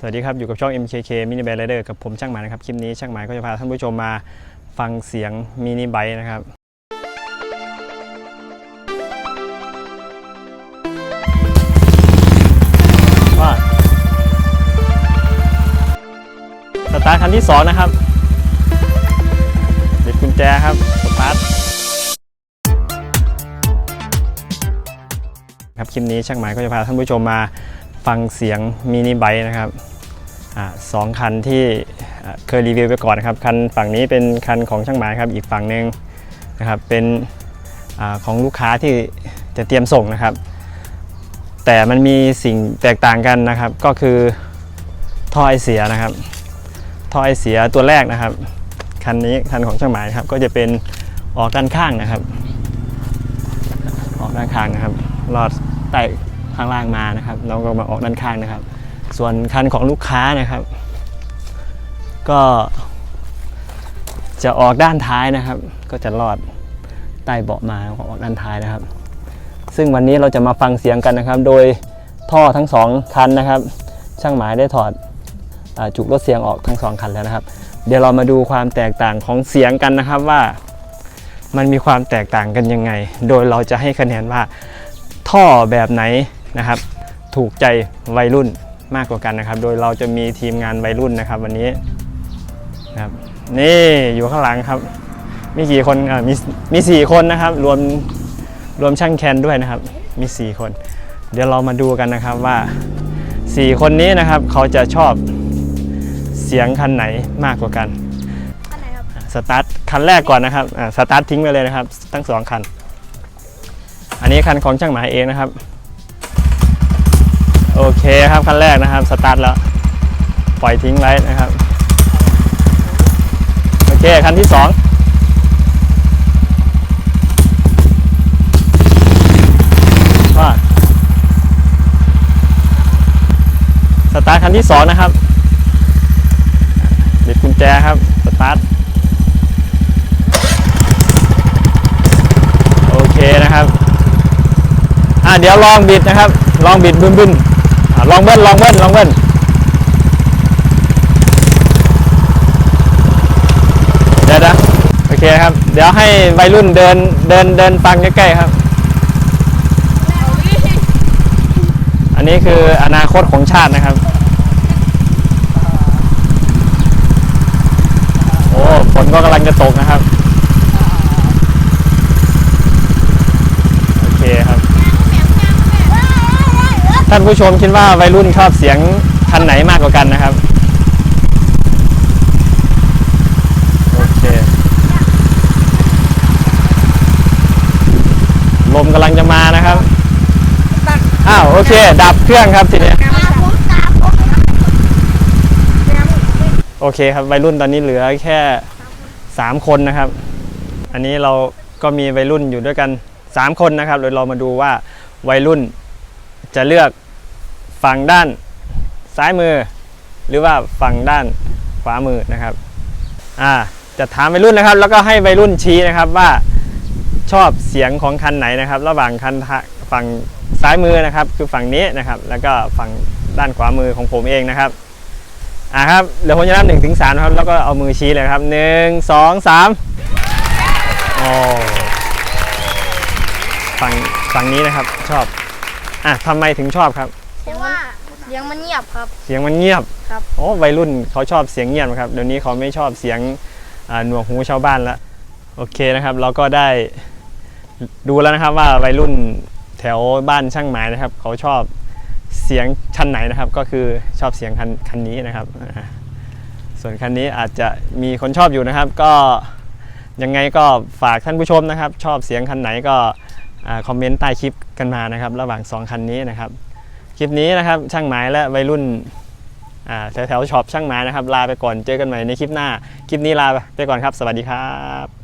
สวัสดีครับ อยู่กับช่อง MKK Mini b i k e Rider กับผมช่างหมายนะครับ คลิปนี้ช่างหมายก็จะพาท่านผู้ชมมาฟังเสียงมินิไบค์นะครับว่าสตาร์ทคันที่ 2 นะครับบิดกุญแจครับ สตาร์ทครับคลิปนี้ช่างหมายก็จะพาท่านผู้ชมมา ฟังเสียงมินิไบค์นะครับอสองคันที่เคยรีวิวไปก่อนนะครับ คันฝั่งนี้เป็นคันของช่างหมายครับ อีกฝั่งหนึ่งนะครับเป็นอของลูกค้าที่จะเตรียมส่งนะครับ แต่มันมีสิ่งแตกต่างกันนะครับ ก็คือท่อไอเสียนะครับท่อไอเสียตัวแรกนะครับ คันนี้คันของช่างหมายครับ ก็จะเป็นออกด้านข้างนะครับ ออกด้านข้างนะครับลอดใต้ ข้างล่างมานะครับแล้วก็มาออกด้านข้างนะครับ ส่วนคันของลูกค้านะครับ ก็จะออกด้านท้ายนะครับ ก็จะลอดใต้เบาะมาออกด้านท้ายนะครับ ซึ่งวันนี้เราจะมาฟังเสียงกันนะครับ โดยท่อทั้งสองคันนะครับ ช่างหมายได้ถอดอจุกรถเสียงออกทั้งสองคันแล้วนะครับ เดี๋ยวเรามาดูความแตกต่างของเสียงกันนะครับว่ามันมีความแตกต่างกันยังไง โดยเราจะให้คะแนนว่าท่อแบบไหน นะครับ ถูกใจวัยรุ่นมากกว่ากันนะครับ โดยเราจะมีทีมงานวัยรุ่นนะครับ วันนี้นะครับนี่อยู่ข้างหลังครับ มีกี่คนอ่ามีมีสี่คนนะครับ รวมรวมช่างแคนด้วยนะครับ มีสี่คน เดี๋ยวเรามาดูกันนะครับว่าสี่คนนี้นะครับเขาจะชอบเสียงคันไหนมากกว่ากันอันไหนครับสตาร์ทคันแรกก่อนนะครับอ่าสตาร์ททิ้งไปเลยนะครับ ทั้งสองคัน อันนี้คันของช่างหมายเองนะครับ โอเคครับคันแรกนะครับสตาร์ทแล้ว ปล่อยทิ้งไว้นะครับ โอเค คันที่สองว่าสตาร์ทคันที่สองนะครับบิดกุญแจครับ สตาร์ทโอเคนะครับ อะเดี๋ยวลองบิดนะครับ ลองบิดบึ้นบึ้นอะ ลองเบิ้ลลองเบิ้ลลองเบิ้ลเดี๋ยวนะโอเคครับ เดี๋ยวให้วัยรุ่นเดินเดินเดินฟังใกล้ๆครับ อันนี้คืออนาคตของชาตินะครับ โอ้ฝนก็กำลังจะตกนะครับ โอเคครับ ท่านผู้ชมคิดว่าวัยรุ่นชอบเสียงคันไหนมากกว่ากันนะครับ โอเค ลมกำลังจะมานะครับ อ้าว โอเค ดับเครื่องครับทีนี้ โอเคครับ วัยรุ่นตอนนี้เหลือแค่ 3 คนนะครับ อันนี้เราก็มีวัยรุ่นอยู่ด้วยกัน 3 คนนะครับโดยเรามาดูว่าวัยรุ่น จะเลือกฝั่งด้านซ้ายมือ หรือว่าฝั่งด้านขวามือนะครับอ่าจะถามวัยรุ่นนะครับ แล้วก็ให้วัยรุ่นชี้นะครับว่าชอบเสียงของคันไหนนะครับ ระหว่างคันฝั่งซ้ายมือนะครับ คือฝั่งนี้นะครับ แล้วก็ฝั่งด้านขวามือของผมเองนะครับอ่าครับเดี๋ยวผมจะนับหนึ่งถึงสามครับแล้วก็เอามือชี้เลยครับหนึ่งสองสามโอ้ฝั่งฝั่งนี้นะครับชอบ อะทำไมถึงชอบครับ เพราะว่าเสียงมันเงียบครับ เสียงมันเงียบครับ โอ้วัยรุ่นเขาชอบเสียงเงียบครับเดี๋ยวนี้เขาไม่ชอบเสียงอ่าหนวกหูชาวบ้านแล้วโอเคนะครับ เราก็ได้ดูแล้วนะครับว่าวัยรุ่นแถวบ้านช่างหมายนะครับ เขาชอบเสียงคันไหนนะครับ ก็คือชอบเสียงคันคันนี้นะครับอ่าส่วนคันนี้อาจจะมีคนชอบอยู่นะครับ ก็ยังไงก็ฝากท่านผู้ชมนะครับ ชอบเสียงคันไหนก็อ่า คอมเมนต์ใต้คลิปกันมานะครับ ระหว่างสองคันนี้นะครับ คลิปนี้นะครับช่างหมายและวัยรุ่นแถวแถวช็อปช่างหมายนะครับ ลาไปก่อนเจอกันใหม่ในคลิปหน้า คลิปนี้ลาไปก่อนครับ สวัสดีครับ